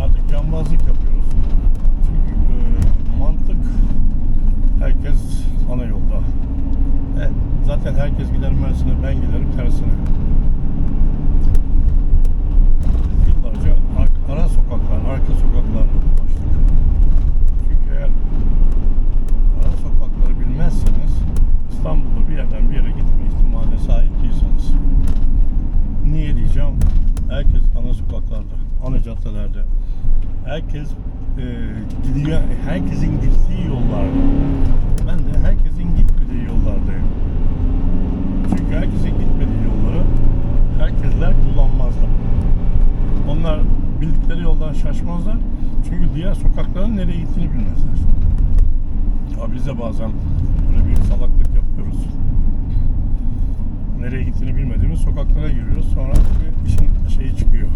kurnazlık yapıyoruz. Çünkü e, mantık herkes ana yolda. E, zaten herkes gider Mersin'e ben giderim tersine. Caddelerde. Herkes e, gidiyor, herkesin gittiği yollarda. Ben de herkesin gitmediği yollardayım. Çünkü herkesin gitmediği yolları herkesler kullanmazlar. Onlar bildikleri yoldan şaşmazlar. Çünkü diğer sokakların nereye gittiğini bilmezler. Ya biz de bazen böyle bir salaklık yapıyoruz. Nereye gittiğini bilmediğimiz sokaklara giriyoruz. Sonra bir işin şeyi çıkıyor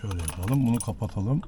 şöyle yapalım. Bunu kapatalım.